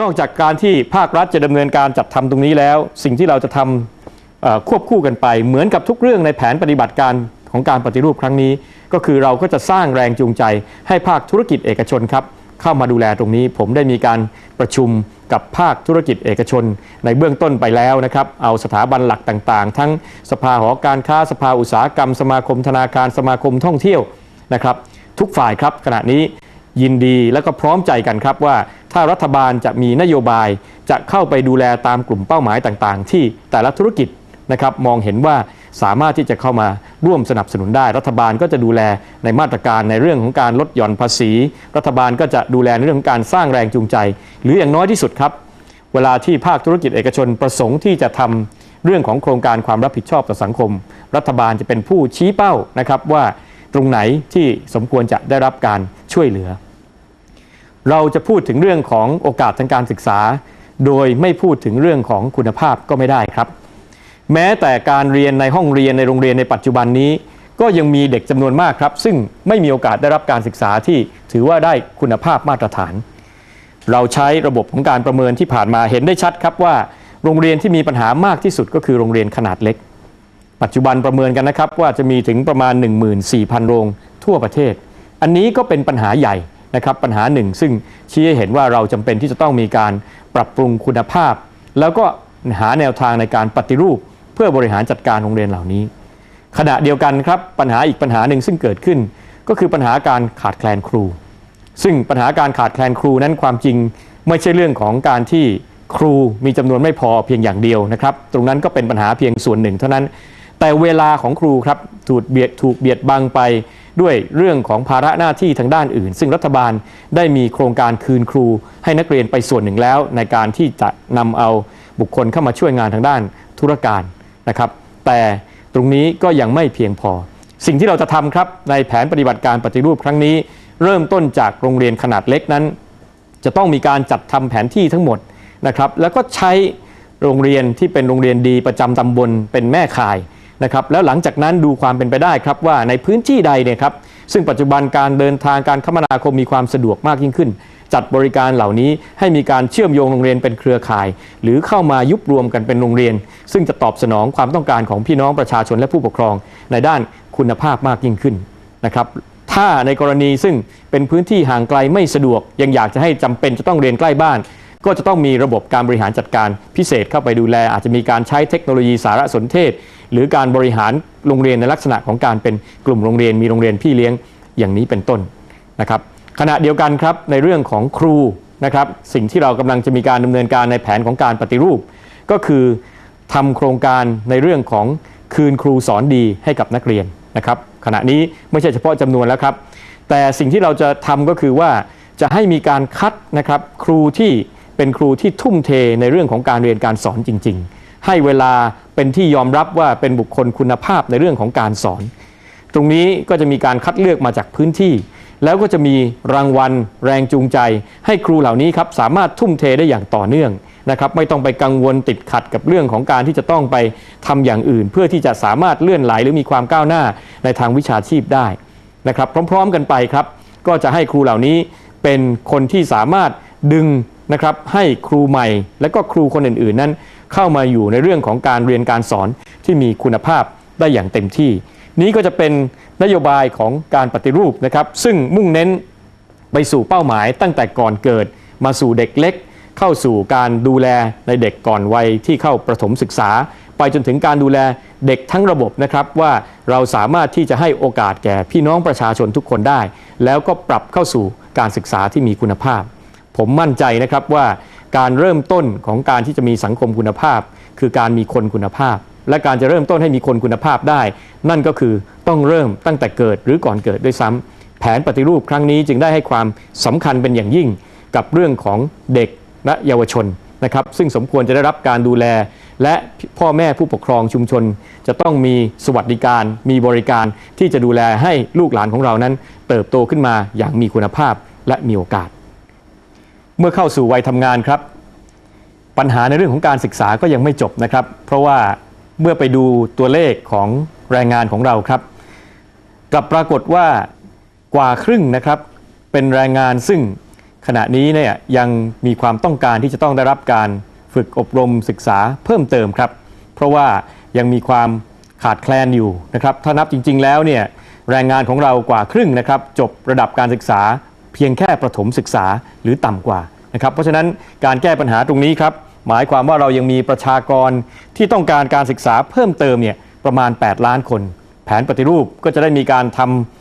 นอกจากการที่ภาครัฐจะดำเนินการจัดทำตรงนี้แล้ว สิ่งที่เราจะทำเอ่อควบคู่กันไป เหมือนกับทุกเรื่องในแผนปฏิบัติการของการปฏิรูปครั้งนี้ ก็คือเราก็จะสร้างแรงจูงใจ ให้ภาคธุรกิจเอกชนครับเข้ามาดูแลตรงนี้ ผมได้มีการประชุมกับภาคธุรกิจเอกชน ในเบื้องต้นไปแล้วนะครับ เอาสถาบันหลักต่างๆ ทั้งสภาหอการค้าสภาอุตสาหกรรม สมาคมธนาคารสมาคมท่องเที่ยวนะครับ ทุกฝ่ายครับขณะนี้ยินดีและก็พร้อมใจกันครับว่า ถ้ารัฐบาลจะมีนโยบายจะเข้าไปดูแลตามกลุ่มเป้าหมายต่างๆ ที่แต่ละธุรกิจนะครับมองเห็นว่าสามารถที่จะเข้ามาร่วมสนับสนุนได้ รัฐบาลก็จะดูแลในมาตรการในเรื่องของการลดหย่อนภาษี รัฐบาลก็จะดูแลในเรื่องของการสร้างแรงจูงใจ หรืออย่างน้อยที่สุดครับ เวลาที่ภาคธุรกิจเอกชนประสงค์ที่จะทำเรื่องของโครงการความรับผิดชอบต่อสังคม รัฐบาลจะเป็นผู้ชี้เป้านะครับว่าตรงไหนที่สมควรจะได้รับการช่วยเหลือ เราจะพูดถึงเรื่องของโอกาสทางการศึกษา โดยไม่พูดถึงเรื่องของคุณภาพก็ไม่ได้ครับ แม้แต่การเรียนในห้องเรียนในโรงเรียนในปัจจุบันนี้ ก็ยังมีเด็กจำนวนมากครับ ซึ่งไม่มีโอกาสได้รับการศึกษาที่ถือว่าได้คุณภาพมาตรฐาน เราใช้ระบบของการประเมินที่ผ่านมาเห็นได้ชัดครับว่า โรงเรียนที่มีปัญหามากที่สุดก็คือโรงเรียนขนาดเล็ก ปัจจุบันประเมินกันนะครับว่าจะมีถึงประมาณ 14,000 โรงทั่วประเทศ อันนี้ก็เป็นปัญหาใหญ่ นะครับปัญหาหนึ่ง ซึ่งชี้ให้เห็นว่าเราจำเป็นที่จะต้องมีการปรับปรุงคุณภาพ แล้วก็หาแนวทางในการปฏิรูป เพื่อบริหารจัดการโรงเรียนเหล่านี้ ขณะเดียวกันครับปัญหาอีกปัญหาหนึ่งซึ่งเกิดขึ้น ก็คือปัญหาการขาดแคลนครู ซึ่งปัญหาการขาดแคลนครูนั้นความจริงไม่ใช่เรื่องของการที่ครูมีจำนวนไม่พอเพียงอย่างเดียวนะครับ ตรงนั้นก็เป็นปัญหาเพียงส่วนหนึ่งเท่านั้น แต่เวลาของครูครับถูกเบียดถูกเบียดบังไป ด้วยเรื่องของภาระหน้าที่ทางด้านอื่น ซึ่งรัฐบาลได้มีโครงการคืนครู ให้นักเรียนไปส่วนหนึ่งแล้ว ในการที่จะนำเอาบุคคลเข้ามาช่วยงานทางด้านธุรการนะครับ แต่ตรงนี้ก็ยังไม่เพียงพอ สิ่งที่เราจะทำครับในแผนปฏิบัติการปฏิรูปครั้งนี้ เริ่มต้นจากโรงเรียนขนาดเล็กนั้น จะต้องมีการจัดทำแผนที่ทั้งหมดนะครับ แล้วก็ใช้โรงเรียนที่เป็นโรงเรียนดีประจำตำบลเป็นแม่ข่าย นะครับแล้วหลังจากนั้นดูความเป็นไปได้ครับว่าในพื้นที่ใดเนี่ยครับซึ่งปัจจุบันการเดินทางการคมนาคมมีความสะดวกมากยิ่งขึ้น จัดบริการเหล่านี้ให้มีการเชื่อมโยงโรงเรียนเป็นเครือข่าย หรือเข้ามายุบรวมกันเป็นโรงเรียน ซึ่งจะตอบสนองความต้องการของพี่น้องประชาชนและผู้ปกครอง ในด้านคุณภาพมากยิ่งขึ้นนะครับถ้าในกรณีซึ่งเป็นพื้นที่ห่างไกลไม่สะดวก ยังอยากจะให้จำเป็นจะต้องเรียนใกล้บ้านก็จะต้องมีระบบการบริหารจัดการพิเศษเข้าไปดูแล อาจจะมีการใช้เทคโนโลยีสารสนเทศ หรือการบริหารโรงเรียนในลักษณะของการเป็นกลุ่มโรงเรียนมีโรงเรียนพี่เลี้ยงอย่างนี้เป็นต้นนะครับขณะเดียวกันครับในเรื่องของครูนะครับสิ่งที่เรากำลังจะมีการดำเนินการในแผนของการปฏิรูป ก็คือทำโครงการในเรื่องของคืนครูสอนดีให้กับนักเรียนนะครับขณะนี้ไม่ใช่เฉพาะจำนวนแล้วครับ แต่สิ่งที่เราจะทำก็คือว่าจะให้มีการคัดนะครับครูที่เป็นครูที่ทุ่มเทในเรื่องของการเรียนการสอนจริง ๆ ให้เวลาเป็นที่ยอมรับว่าเป็นบุคคลคุณภาพในเรื่องของการสอน ตรงนี้ก็จะมีการคัดเลือกมาจากพื้นที่ แล้วก็จะมีรางวัล แรงจูงใจ ให้ครูเหล่านี้ครับสามารถทุ่มเทได้อย่างต่อเนื่องนะครับไม่ต้องไปกังวลติดขัดกับเรื่องของการที่จะต้องไปทำอย่างอื่น เพื่อที่จะสามารถเลื่อนไหลหรือมีความก้าวหน้าในทางวิชาชีพได้นะครับพร้อม ๆ กันไปครับ ก็จะให้ครูเหล่านี้เป็นคนที่สามารถดึงนะครับให้ครูใหม่ และก็ครูคนอื่นๆนั้น เข้ามาอยู่ในเรื่องของการเรียนการสอนที่มีคุณภาพได้อย่างเต็มที่ นี้ก็จะเป็นนโยบายของการปฏิรูปนะครับ ซึ่งมุ่งเน้นไปสู่เป้าหมายตั้งแต่ก่อนเกิดมาสู่เด็กเล็ก เข้าสู่การดูแลในเด็กก่อนวัยที่เข้าประถมศึกษา ไปจนถึงการดูแลเด็กทั้งระบบนะครับว่าเราสามารถที่จะให้โอกาสแก่พี่น้องประชาชนทุกคนได้ แล้วก็ปรับเข้าสู่การศึกษาที่มีคุณภาพ ผมมั่นใจนะครับว่า การเริ่มต้นของการที่จะมีสังคมคุณภาพ คือการมีคนคุณภาพ และการจะเริ่มต้นให้มีคนคุณภาพได้ นั่นก็คือต้องเริ่มตั้งแต่เกิดหรือก่อนเกิดด้วยซ้ำแผนปฏิรูปครั้งนี้จึงได้ให้ความสำคัญเป็นอย่างยิ่งกับเรื่องของเด็กและเยาวชนนะครับซึ่งสมควรจะได้รับการดูแล และพ่อแม่ผู้ปกครองชุมชน จะต้องมีสวัสดิการ มีบริการที่จะดูแลให้ลูกหลานของเรานั้น เติบโตขึ้นมาอย่างมีคุณภาพและมีโอกาส เมื่อเข้าสู่วัยทำงานครับ ปัญหาในเรื่องของการศึกษาก็ยังไม่จบนะครับ เพราะว่าเมื่อไปดูตัวเลขของแรงงานของเราครับกลับปรากฏว่ากว่าครึ่งนะครับ เป็นแรงงานซึ่งขณะนี้เนี่ยยังมีความต้องการที่จะต้องได้รับการฝึกอบรมศึกษาเพิ่มเติมครับ เพราะว่ายังมีความขาดแคลนอยู่นะครับ ถ้านับจริง ๆ แล้วเนี่ยแรงงานของเรากว่าครึ่งนะครับ จบระดับการศึกษา เพียงแค่ประถมศึกษาหรือต่ำกว่านะครับ เพราะฉะนั้นการแก้ปัญหาตรงนี้ครับ หมายความว่าเรายังมีประชากรที่ต้องการการศึกษาเพิ่มเติมเนี่ยประมาณ 8 ล้านคน แผนปฏิรูปก็จะได้มีการท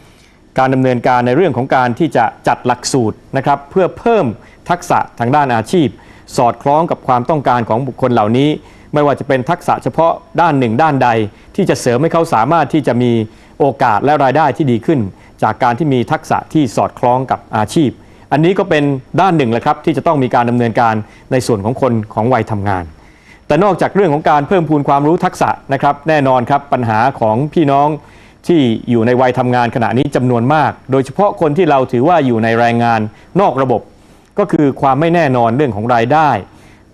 ำการดำเนินการในเรื่องของการที่จะจัดหลักสูตรนะครับเพื่อเพิ่มทักษะทางด้านอาชีพ สอดคล้องกับความต้องการของบุคคลเหล่านี้ ไม่ว่าจะเป็นทักษะเฉพาะด้านหนึ่งด้านใด ที่จะเสริมให้เขาสามารถที่จะมีโอกาสและรายได้ที่ดีขึ้น จากการที่มีทักษะที่สอดคล้องกับอาชีพ อันนี้ก็เป็นด้านหนึ่งแหละครับที่จะต้องมีการดำเนินการในส่วนของคนของวัยทำงาน แต่นอกจากเรื่องของการเพิ่มพูนความรู้ทักษะนะครับ แน่นอนครับปัญหาของพี่น้องที่อยู่ในวัยทำงานขณะนี้จำนวนมาก โดยเฉพาะคนที่เราถือว่าอยู่ในแรงงานนอกระบบ ก็คือความไม่แน่นอนเรื่องของรายได้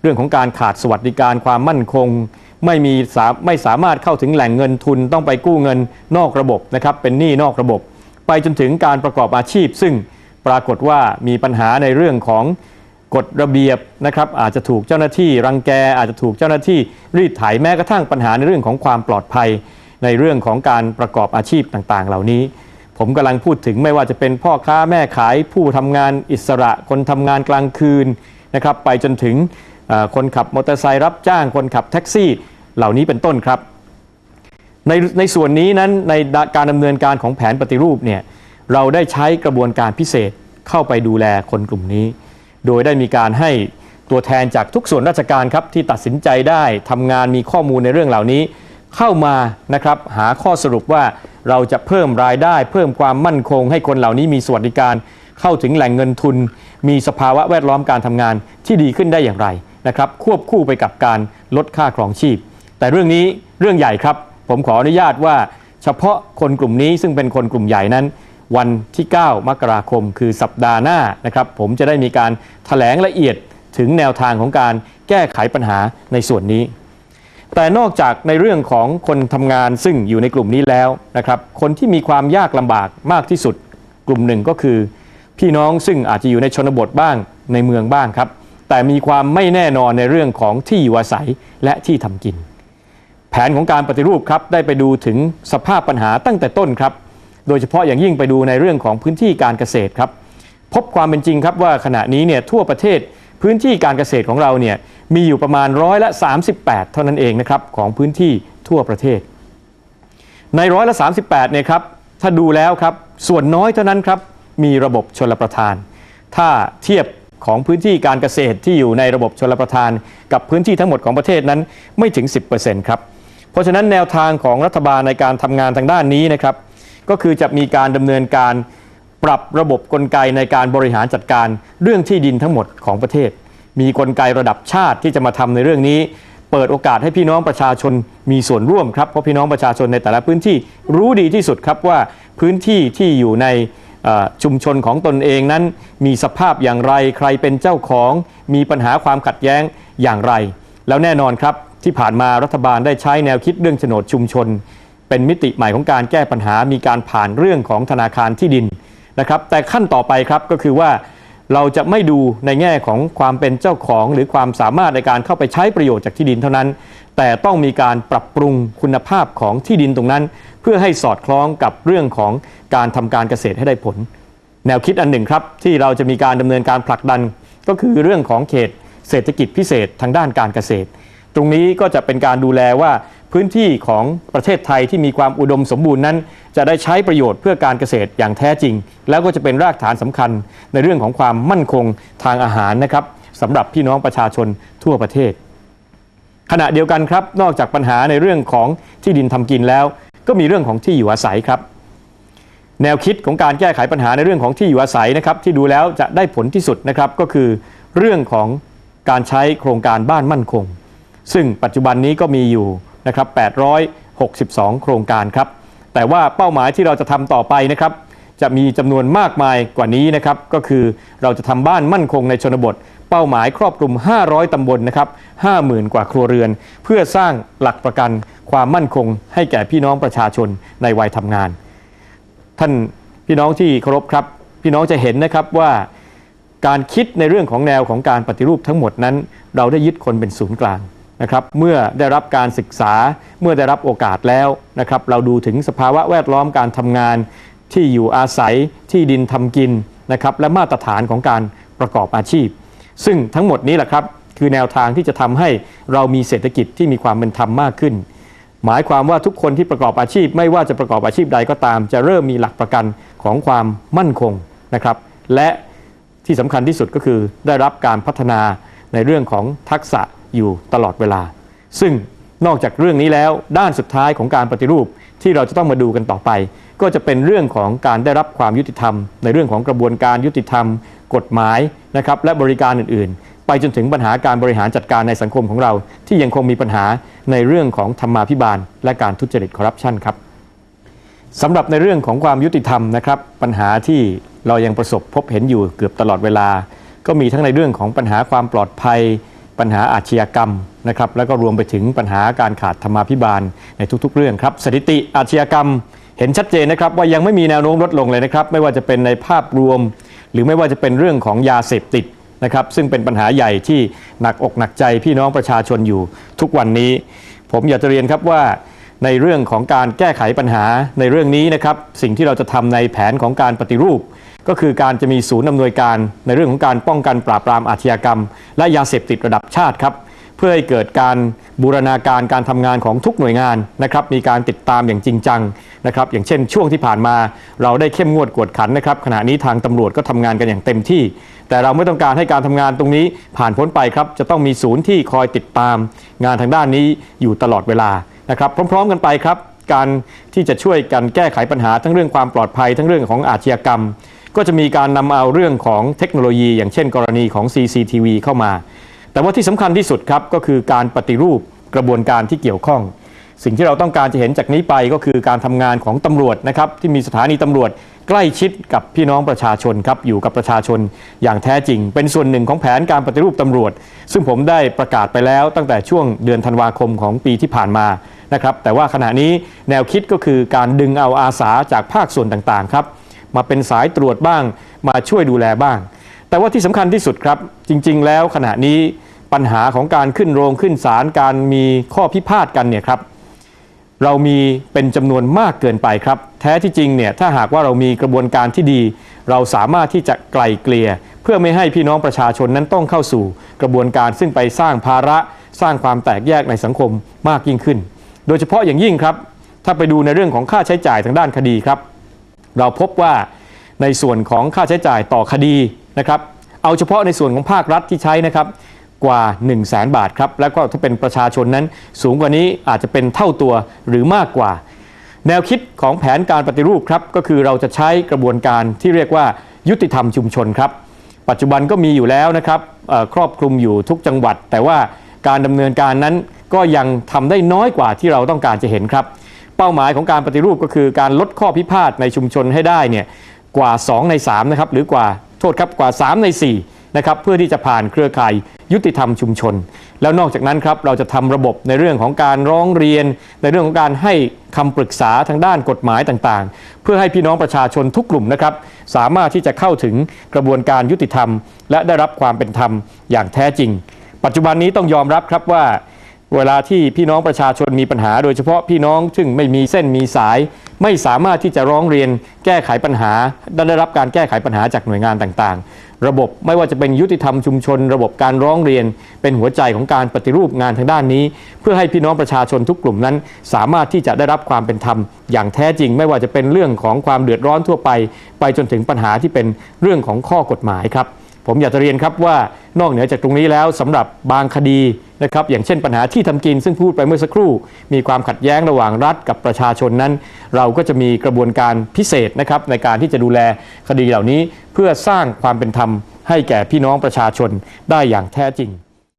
เรื่องของการขาดสวัสดิการความมั่นคง ไม่มีไม่สามารถเข้าถึงแหล่งเงินทุนต้องไปกู้เงินนอกระบบนะครับเป็นหนี้นอกระบบ ไปจนถึงการประกอบอาชีพ ซึ่งปรากฏว่ามีปัญหาในเรื่องของกฎระเบียบนะครับอาจจะถูกเจ้าหน้าที่รังแก อาจจะถูกเจ้าหน้าที่รีดไถแม้กระทั่งปัญหาในเรื่องของความปลอดภัย ในเรื่องของการประกอบอาชีพต่างๆ เหล่านี้ ผมกำลังพูดถึงไม่ว่าจะเป็นพ่อค้าแม่ขายผู้ทำงานอิสระ คนทำงานกลางคืนนะครับไปจนถึงคนขับมอเตอร์ไซค์รับจ้างคนขับแท็กซี่เหล่านี้เป็นต้นครับ ในในส่วนนี้นั้นในการดำเนินการของแผนปฏิรูปเนี่ยเราได้ใช้กระบวนการพิเศษเข้าไปดูแลคนกลุ่มนี้ โดยได้มีการให้ตัวแทนจากทุกส่วนราชการครับที่ตัดสินใจได้ทำงานมีข้อมูลในเรื่องเหล่านี้ เข้ามานะครับหาข้อสรุปว่าเราจะเพิ่มรายได้ เพิ่มความมั่นคง ให้คนเหล่านี้มีสวัสดิการ เข้าถึงแหล่งเงินทุน มีสภาวะแวดล้อมการทำงานที่ดีขึ้นได้อย่างไรนะครับควบคู่ไปกับการลดค่าครองชีพ แต่เรื่องนี้เรื่องใหญ่ครับ ผมขออนุญาตว่าเฉพาะคนกลุ่มนี้ซึ่งเป็นคนกลุ่มใหญ่นั้น วันที่ 9 มกราคม คือสัปดาห์หน้านะครับผมจะได้มีการถแถลงละเอียดถึงแนวทางของการแก้ไขปัญหาในส่วนนี้ แต่นอกจากในเรื่องของคนทำงานซึ่งอยู่ในกลุ่มนี้แล้วนะครับคนที่มีความยากลำบากมากที่สุด กลุ่มหนึ่งก็คือ พี่น้องซึ่งอาจจะอยู่ในชนบทบ้างในเมืองบ้างครับแต่มีความไม่แน่นอนในเรื่องของที่อยู่อาศัยและที่ทำกิน แผนของการปฏิรูปครับได้ไปดูถึงสภาพปัญหาตั้งแต่ต้นครับ โดยเฉพาะอย่างยิ่งไปดูในเรื่องของพื้นที่การเกษตรครับ พบความเป็นจริงครับว่าขณะนี้เนี่ยทั่วประเทศพื้นที่การเกษตรของเราเนี่ยมีอยู่ประมาณร้อยละ 38 เท่านั้นเองนะครับของพื้นที่ทั่วประเทศ ในร้อยละ 38เนี่ยครับถ้าดูแล้วครับส่วนน้อยเท่านั้นครับมีระบบชลประทาน ถ้าเทียบของพื้นที่การเกษตรที่อยู่ในระบบชลประทาน กับพื้นที่ทั้งหมดของประเทศนั้นไม่ถึง 10%ครับ เพราะฉะนั้นแนวทางของรัฐบาลในการทำงานทางด้านนี้นะครับ ก็คือจะมีการดำเนินการปรับระบบกลไกในการบริหารจัดการเรื่องที่ดินทั้งหมดของประเทศ มีกลไกระดับชาติที่จะมาทำในเรื่องนี้ เปิดโอกาสให้พี่น้องประชาชนมีส่วนร่วมครับเพราะพี่น้องประชาชนในแต่ละพื้นที่รู้ดีที่สุดครับว่าพื้นที่ที่อยู่ในชุมชนของตนเองนั้น มีสภาพอย่างไรใครเป็นเจ้าของ มีปัญหาความขัดแย้งอย่างไร แล้วแน่นอนครับ ที่ผ่านมารัฐบาลได้ใช้แนวคิดเรื่องโฉนดชุมชน เป็นมิติใหม่ของการแก้ปัญหามีการผ่านเรื่องของธนาคารที่ดินนะครับ แต่ขั้นต่อไปครับก็คือว่าเราจะไม่ดูในแง่ของความเป็นเจ้าของหรือความสามารถในการเข้าไปใช้ประโยชน์จากที่ดินเท่านั้น แต่ต้องมีการปรับปรุงคุณภาพของที่ดินตรงนั้น เพื่อให้สอดคล้องกับเรื่องของการทำการเกษตรให้ได้ผล แนวคิดอันหนึ่งครับ ที่เราจะมีการดำเนินการผลักดัน ก็คือเรื่องของเขตเศรษฐกิจพิเศษทางด้านการเกษตร ตรงนี้ก็จะเป็นการดูแลว่าพื้นที่ของประเทศไทยที่มีความอุดมสมบูรณ์นั้น จะได้ใช้ประโยชน์เพื่อการเกษตรอย่างแท้จริง แล้วก็จะเป็นรากฐานสำคัญในเรื่องของความมั่นคงทางอาหารนะครับสำหรับพี่น้องประชาชนทั่วประเทศ ขณะเดียวกันครับ นอกจากปัญหาในเรื่องของที่ดินทำกินแล้ว ก็มีเรื่องของที่อยู่อาศัยครับ แนวคิดของการแก้ไขปัญหาในเรื่องของที่อยู่อาศัยนะครับที่ดูแล้วจะได้ผลที่สุดนะครับก็คือเรื่องของการใช้โครงการบ้านมั่นคง ซึ่งปัจจุบันนี้ก็มีอยู่นะครับ862 โครงการครับ แต่ว่าเป้าหมายที่เราจะทำต่อไปนะครับ จะมีจำนวนมากมายกว่านี้นะครับ ก็คือเราจะทำบ้านมั่นคงในชนบท เป้าหมายครอบคลุม 500 ตำบลนะครับ 50,000 กว่าครัวเรือน เพื่อสร้างหลักประกันความมั่นคง ให้แก่พี่น้องประชาชนในวัยทำงาน ท่านพี่น้องที่เคารพครับ พี่น้องจะเห็นนะครับว่าการคิดในเรื่องของแนวของการปฏิรูปทั้งหมดนั้น เราได้ยึดคนเป็นศูนย์กลาง นะครับเมื่อได้รับการศึกษาเมื่อได้รับโอกาสแล้วนะครับเราดูถึงสภาวะแวดล้อมการทำงาน ที่อยู่อาศัยที่ดินทำกินนะครับและมาตรฐานของการประกอบอาชีพ ซึ่งทั้งหมดนี้แหละครับคือแนวทางที่จะทำให้เรามีเศรษฐกิจที่มีความเป็นธรรมมากขึ้น หมายความว่าทุกคนที่ประกอบอาชีพ ไม่ว่าจะประกอบอาชีพใดก็ตาม จะเริ่มมีหลักประกันของความมั่นคงนะครับและที่สำคัญที่สุดก็คือได้รับการพัฒนาในเรื่องของทักษะ อยู่ตลอดเวลา ซึ่งนอกจากเรื่องนี้แล้วด้านสุดท้ายของการปฏิรูปที่เราจะต้องมาดูกันต่อไป ก็จะเป็นเรื่องของการได้รับความยุติธรรม ในเรื่องของกระบวนการยุติธรรม กฎหมายนะครับและบริการอื่นๆ ไปจนถึงปัญหาการบริหารจัดการในสังคมของเรา ที่ยังคงมีปัญหาในเรื่องของธรรมาภิบาล และการทุจริตคอร์รัปชันครับสำหรับในเรื่องของความยุติธรรมนะครับปัญหาที่เรายังประสบพบเห็นอยู่เกือบตลอดเวลา ก็มีทั้งในเรื่องของปัญหาความปลอดภัย ปัญหาอาชญากรรมนะครับแล้วก็รวมไปถึงปัญหาการขาดธรรมาภิบาลในทุกๆ เรื่องครับสถิติอาชญากรรมเห็นชัดเจนนะครับว่ายังไม่มีแนวโน้มลดลงเลยนะครับไม่ว่าจะเป็นในภาพรวม หรือไม่ว่าจะเป็นเรื่องของยาเสพติดนะครับซึ่งเป็นปัญหาใหญ่ที่หนักอกหนักใจพี่น้องประชาชนอยู่ทุกวันนี้ ผมอยากจะเรียนครับว่าในเรื่องของการแก้ไขปัญหาในเรื่องนี้นะครับสิ่งที่เราจะทำในแผนของการปฏิรูป ก็คือการจะมีศูนย์อำนวยการในเรื่องของการป้องกันปราบปรามอาชญากรรม และยาเสพติดระดับชาติครับเพื่อให้เกิดการบูรณาการการทำงานของทุกหน่วยงานนะครับมีการติดตามอย่างจริงจังนะครับอย่างเช่นช่วงที่ผ่านมาเราได้เข้มงวดกวดขันนะครับขณะนี้ทางตำรวจก็ทำงานกันอย่างเต็มที่ แต่เราไม่ต้องการให้การทำงานตรงนี้ผ่านพ้นไปครับจะต้องมีศูนย์ที่คอยติดตาม งานทางด้านนี้อยู่ตลอดเวลานะครับพร้อม ๆ กันไปครับการที่จะช่วยกันแก้ไขปัญหาทั้งเรื่องความปลอดภัย ทั้งเรื่องของอาชญากรรม ก็จะมีการนำเอาเรื่องของเทคโนโลยี อย่างเช่น กรณีของ CCTV เข้ามา แต่ว่าที่สำคัญที่สุดครับก็คือการปฏิรูปกระบวนการที่เกี่ยวข้อง สิ่งที่เราต้องการจะเห็นจากนี้ไปก็คือการทำงานของตำรวจนะครับที่มีสถานีตำรวจใกล้ชิดกับพี่น้องประชาชนครับอยู่กับประชาชนอย่างแท้จริง เป็นส่วนหนึ่งของแผนการปฏิรูปตำรวจ ซึ่งผมได้ประกาศไปแล้วตั้งแต่ช่วงเดือนธันวาคมของปีที่ผ่านมานะครับแต่ว่าขณะนี้แนวคิดก็คือการดึงเอาอาสาจากภาคส่วนต่างๆครับ มาเป็นสายตรวจบ้าง มาช่วยดูแลบ้าง แต่ว่าที่สำคัญที่สุดครับ จริง ๆ แล้วขณะนี้ปัญหาของการขึ้นโรงขึ้นศาลการมีข้อพิพาทกันเนี่ยครับ เรามีเป็นจำนวนมากเกินไปครับ แท้ที่จริงเนี่ยถ้าหากว่าเรามีกระบวนการที่ดี เราสามารถที่จะไกลเกลี่ยเพื่อไม่ให้พี่น้องประชาชนนั้นต้องเข้าสู่ กระบวนการซึ่งไปสร้างภาระสร้างความแตกแยกในสังคมมากยิ่งขึ้น โดยเฉพาะอย่างยิ่งครับ ถ้าไปดูในเรื่องของค่าใช้จ่ายทางด้านคดีครับ เราพบว่าในส่วนของค่าใช้จ่ายต่อคดีนะครับ เอาเฉพาะในส่วนของภาครัฐที่ใช้นะครับกว่า 1 0 0 0 0แสนบาทครับ แล้วก็ถ้าเป็นประชาชนนั้นสูงกว่านี้อาจจะเป็นเท่าตัวหรือมากกว่า แนวคิดของแผนการปฏิรูปครับ ก็คือเราจะใช้กระบวนการที่เรียกว่ายุติธรรมชุมชนครับ ปัจจุบันก็มีอยู่แล้วนะครับครอบคลุมอยู่ทุกจังหวัด แต่ว่าการดำเนินการนั้นก็ยังทำได้น้อยกว่าที่เราต้องการจะเห็นครับ เป้าหมายของการปฏิรูปก็คือการลดข้อพิพาทในชุมชนให้ได้เนี่ยกว่า 2 ใน3นะครับหรือกว่าโทษครับกว่า 3 ใน4นะครับเพื่อที่จะผ่านเครือข่ายยุติธรรมชุมชน แล้วนอกจากนั้นครับเราจะทำระบบในเรื่องของการร้องเรียน ในเรื่องของการให้คำปรึกษาทางด้านกฎหมายต่างๆ เพื่อให้พี่น้องประชาชนทุกกลุ่มนะครับสามารถที่จะเข้าถึงกระบวนการยุติธรรม และได้รับความเป็นธรรมอย่างแท้จริง ปัจจุบันนี้ต้องยอมรับครับว่า เวลาที่พี่น้องประชาชนมีปัญหา โดยเฉพาะพี่น้องซึ่งไม่มีเส้นมีสาย ไม่สามารถที่จะร้องเรียนแก้ไขปัญหาได้รับการแก้ไขปัญหาจากหน่วยงานต่างๆ ระบบไม่ว่าจะเป็นยุติธรรมชุมชน ระบบการร้องเรียน เป็นหัวใจของการปฏิรูปงานทางด้านนี้ เพื่อให้พี่น้องประชาชนทุกกลุ่มนั้น สามารถที่จะได้รับความเป็นธรรม อย่างแท้จริง ไม่ว่าจะเป็นเรื่องของความเดือดร้อนทั่วไป ไปจนถึงปัญหาที่เป็นเรื่องของข้อกฎหมายครับ ผมอยากจะเรียนครับว่านอกเหนือจากตรงนี้แล้วสำหรับบางคดีนะครับอย่างเช่นปัญหาที่ทำกินซึ่งพูดไปเมื่อสักครู่ มีความขัดแย้งระหว่างรัฐกับประชาชนนั้น เราก็จะมีกระบวนการพิเศษนะครับในการที่จะดูแลคดีเหล่านี้ เพื่อสร้างความเป็นธรรมให้แก่พี่น้องประชาชนได้อย่างแท้จริง